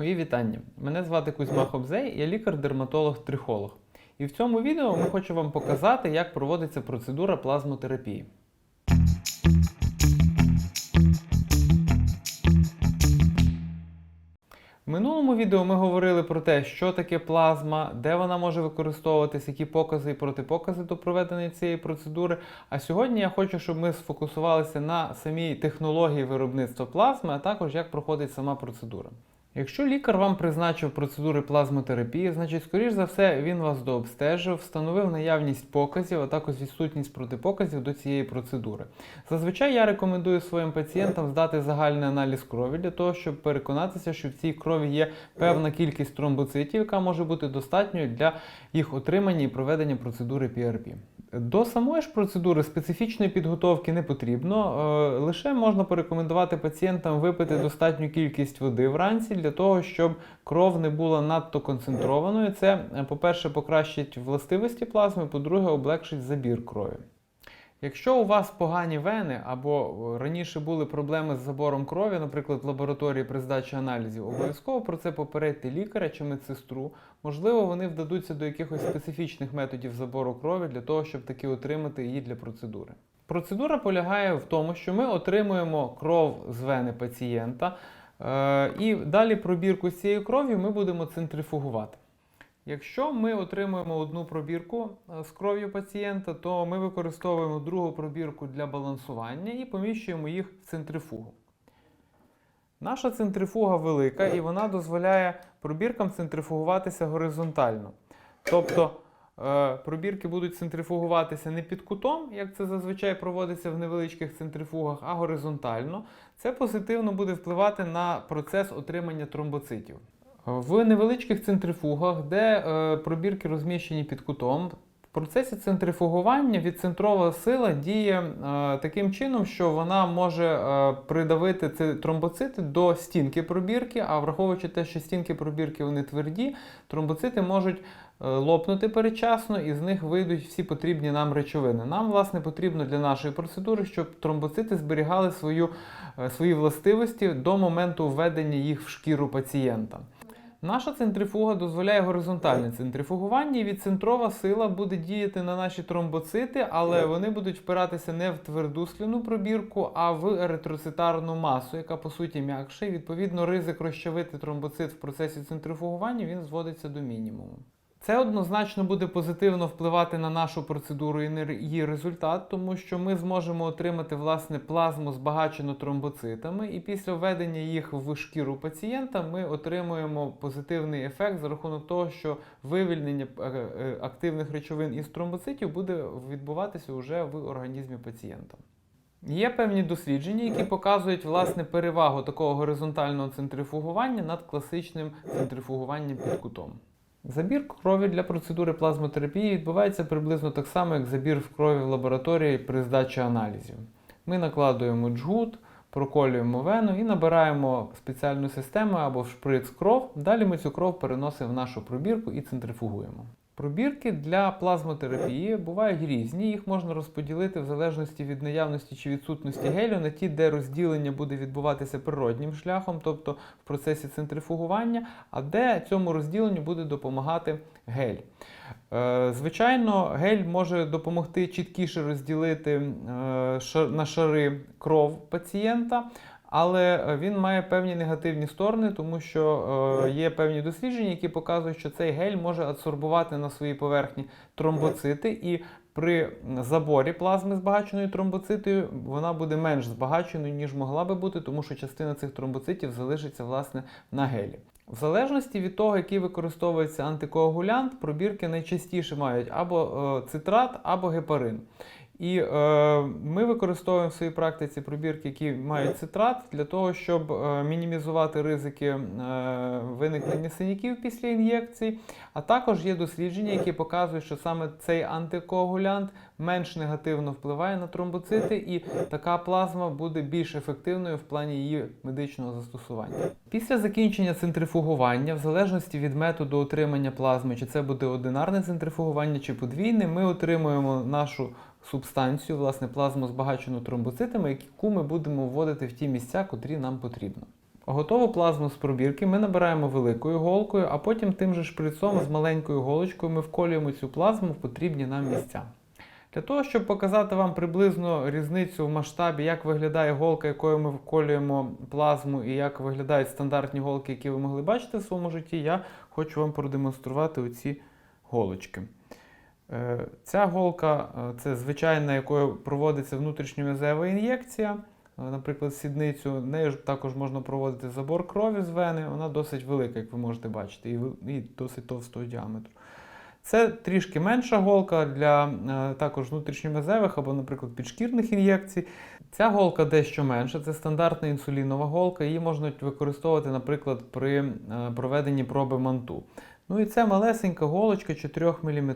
Мої вітання. Мене звати Кузьма Хобзей, я лікар-дерматолог-трихолог. І в цьому відео ми хочу вам показати, як проводиться процедура плазмотерапії. В минулому відео ми говорили про те, що таке плазма, де вона може використовуватись, які покази і протипокази до проведення цієї процедури. А сьогодні я хочу, щоб ми сфокусувалися на самій технології виробництва плазми, а також як проходить сама процедура. Якщо лікар вам призначив процедури плазмотерапії, значить, скоріш за все, він вас дообстежив, встановив наявність показів, а також відсутність протипоказів до цієї процедури. Зазвичай я рекомендую своїм пацієнтам здати загальний аналіз крові для того, щоб переконатися, що в цій крові є певна кількість тромбоцитів, яка може бути достатньою для їх отримання і проведення процедури PRP. До самої ж процедури специфічної підготовки не потрібно, е, лише можна порекомендувати пацієнтам випити достатню кількість води вранці для того, щоб кров не була надто концентрованою. Це, е, по-перше, покращить властивості плазми, по-друге, облегшить забір крові. Якщо у вас погані вени або е, раніше були проблеми з забором крові, наприклад, в лабораторії при здачі аналізів, обов'язково про це попередьте лікаря чи медсестру. Можливо, вони вдадуться до якихось специфічних методів забору крові для того, щоб таки отримати її для процедури. Процедура полягає в тому, що ми отримуємо кров з вени пацієнта, е, і далі пробірку з цією кров'ю ми будемо центрифугувати. Якщо ми отримуємо одну пробірку е, з кров'ю пацієнта, то ми використовуємо другу пробірку для балансування і поміщуємо їх в центрифугу. Наша центрифуга велика і вона дозволяє пробіркам центрифугуватися горизонтально. Тобто е, пробірки будуть центрифугуватися не під кутом, як це зазвичай проводиться в невеличких центрифугах, а горизонтально. Це позитивно буде впливати на процес отримання тромбоцитів. В невеличких центрифугах, де е, пробірки розміщені під кутом, в процесі центрифугування відцентрова сила діє е, таким чином, що вона може е, придавити ці тромбоцити до стінки пробірки, а враховуючи те, що стінки пробірки вони тверді, тромбоцити можуть лопнути передчасно і з них вийдуть всі потрібні нам речовини. Нам, власне, потрібно для нашої процедури, щоб тромбоцити зберігали свою, свої властивості до моменту введення їх в шкіру пацієнта. Наша центрифуга дозволяє горизонтальне центрифугування, і відцентрова сила буде діяти на наші тромбоцити, але вони будуть впиратися не в тверду скляну пробірку, а в еритроцитарну масу, яка по суті м'якша. І відповідно ризик розчавити тромбоцит в процесі центрифугування він зводиться до мінімуму. Це однозначно буде позитивно впливати на нашу процедуру і на її результат, тому що ми зможемо отримати власне плазму збагачену тромбоцитами, і після введення їх в шкіру пацієнта ми отримуємо позитивний ефект за рахунок того, що вивільнення е, е, активних речовин із тромбоцитів буде відбуватися вже в організмі пацієнта. Є певні дослідження, які показують власне перевагу такого горизонтального центрифугування над класичним центрифугуванням під кутом. Забір крові для процедури плазмотерапії відбувається приблизно так само, як забір крові в лабораторії при здачі аналізів. Ми накладуємо джгут, проколюємо вену і набираємо спеціальну систему або в шприц кров. Далі ми цю кров переносимо в нашу пробірку і центрифугуємо. Пробірки для плазмотерапії бувають різні, їх можна розподілити в залежності від наявності чи відсутності гелю на ті, де розділення буде відбуватися природнім шляхом, тобто в процесі центрифугування, а де цьому розділенню буде допомагати гель. Е, Звичайно, гель може допомогти чіткіше розділити е, на шари кров пацієнта. Але е, він має певні негативні сторони, тому що е, є певні дослідження, які показують, що цей гель може адсорбувати на своїй поверхні тромбоцити, і при заборі плазми збагаченої тромбоцитою вона буде менш збагаченою, ніж могла би бути, тому що частина цих тромбоцитів залишиться власне на гелі. В залежності від того, який використовується антикоагулянт, пробірки найчастіше мають або е, цитрат, або гепарин. І е, ми використовуємо в своїй практиці пробірки, які мають цитрат, для того, щоб е, мінімізувати ризики е, виникнення синяків після ін'єкцій. А також є дослідження, які показують, що саме цей антикоагулянт менш негативно впливає на тромбоцити, і така плазма буде більш ефективною в плані її медичного застосування. Після закінчення центрифугування, в залежності від методу отримання плазми, чи це буде одинарне центрифугування, чи подвійне, ми отримуємо нашу субстанцію, власне, плазму збагачену тромбоцитами, яку ми будемо вводити в ті місця, котрі нам потрібно. Готову плазму з пробірки ми набираємо великою голкою, а потім тим же шприцом з маленькою голочкою ми вколюємо цю плазму в потрібні нам місця. Для того, щоб показати вам приблизно різницю в масштабі, як виглядає голка, якою ми вколюємо плазму, і як виглядають стандартні голки, які ви могли бачити в своєму житті, я хочу вам продемонструвати оці голочки. Е, Ця голка е, це звичайна, якою проводиться внутрішньом'язева ін'єкція. Е, Наприклад, сідницю, нею також можна проводити забор крові з вени. Вона досить велика, як ви можете бачити, і досить товстого діаметру. Це трішки менша голка для також внутрішньом'язевих або, наприклад, підшкірних ін'єкцій. Ця голка дещо менша, це стандартна інсулінова голка. Її можна використовувати, наприклад, при проведенні проби манту. Ну і це малесенька голочка 4 мм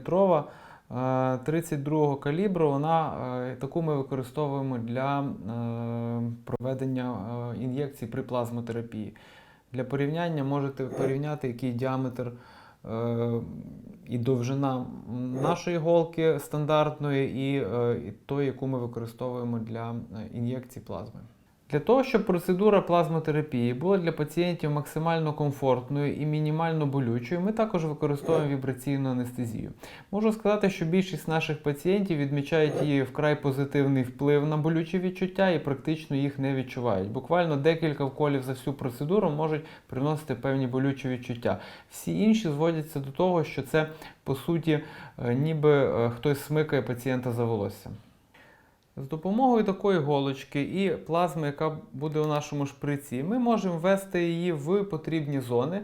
32 калібру. Вона, е, таку ми використовуємо для е, проведення е, ін'єкцій при плазмотерапії. Для порівняння можете порівняти, який діаметр і довжина нашої голки стандартної, і, той, яку ми використовуємо для ін'єкцій плазми. Для того, щоб процедура плазмотерапії була для пацієнтів максимально комфортною і мінімально болючою, ми також використовуємо вібраційну анестезію. Можу сказати, що більшість наших пацієнтів відмічають її вкрай позитивний вплив на болючі відчуття і практично їх не відчувають. Буквально декілька вколів за всю процедуру можуть приносити певні болючі відчуття. Всі інші зводяться до того, що це по суті е, ніби е, хтось смикає пацієнта за волосся. З допомогою такої голочки і плазми, яка буде у нашому шприці, ми можемо ввести її в потрібні зони.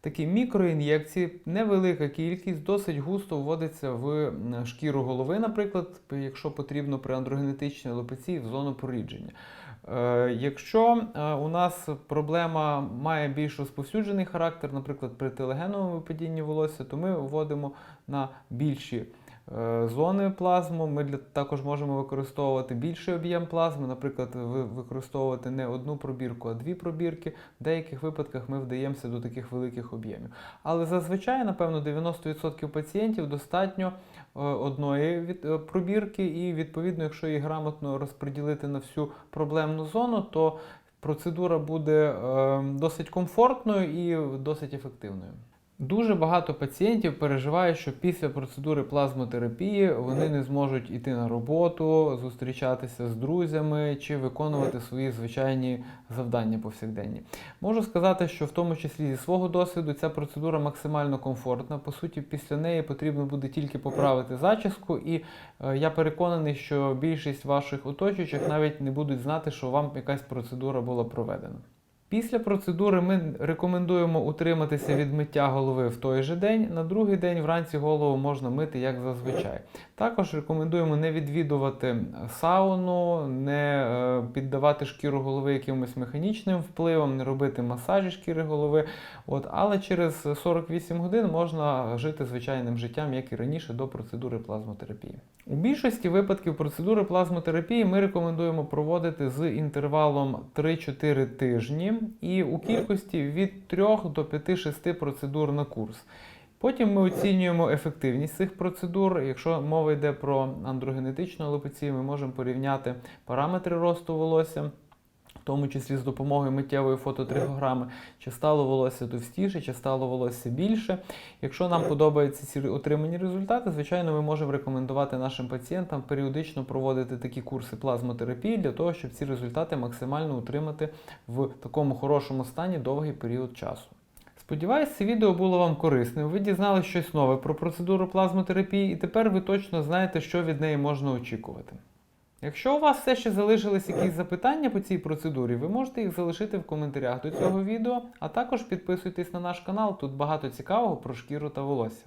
Такі мікроін'єкції, невелика кількість, досить густо вводиться в шкіру голови, наприклад, якщо потрібно при андрогенетичній алопеції в зону прорідження. Е, Якщо е, у нас проблема має більш розповсюджений характер, наприклад, при телегеновому випадінні волосся, то ми вводимо на більші зони плазму. Ми для, також можемо використовувати більший об'єм плазми, наприклад, ви- використовувати не одну пробірку, а дві пробірки. В деяких випадках ми вдаємося до таких великих об'ємів. Але зазвичай, напевно, 90% пацієнтів достатньо е, одної е, пробірки, і відповідно, якщо її грамотно розподілити на всю проблемну зону, то процедура буде е, досить комфортною і досить ефективною. Дуже багато пацієнтів переживають, що після процедури плазмотерапії вони не зможуть іти на роботу, зустрічатися з друзями чи виконувати свої звичайні завдання повсякденні. Можу сказати, що в тому числі зі свого досвіду ця процедура максимально комфортна. По суті, після неї потрібно буде тільки поправити зачіску, і е, я переконаний, що більшість ваших оточуючих навіть не будуть знати, що вам якась процедура була проведена. Після процедури ми рекомендуємо утриматися від миття голови в той же день. На другий день вранці голову можна мити як зазвичай. Також рекомендуємо не відвідувати сауну, не е, піддавати шкіру голови якимось механічним впливом, не робити масажі шкіри голови. От, але через 48 годин можна жити звичайним життям, як і раніше, до процедури плазмотерапії. У більшості випадків процедури плазмотерапії ми рекомендуємо проводити з інтервалом 3-4 тижні і у кількості від 3 до 5-6 процедур на курс. Потім ми оцінюємо ефективність цих процедур. Якщо мова йде про андрогенетичну алопецію, ми можемо порівняти параметри росту волосся. В тому числі з допомогою миттєвої фототригограми, чи стало волосся товстіше, чи стало волосся більше. Якщо нам подобаються ці отримані результати, звичайно, ми можемо рекомендувати нашим пацієнтам періодично проводити такі курси плазмотерапії для того, щоб ці результати максимально утримати в такому хорошому стані довгий період часу. Сподіваюсь, це відео було вам корисним. Ви дізналися щось нове про процедуру плазмотерапії, і тепер ви точно знаєте, що від неї можна очікувати. Якщо у вас все ще залишились якісь запитання по цій процедурі, ви можете їх залишити в коментарях до цього відео, а також підписуйтесь на наш канал, тут багато цікавого про шкіру та волосся.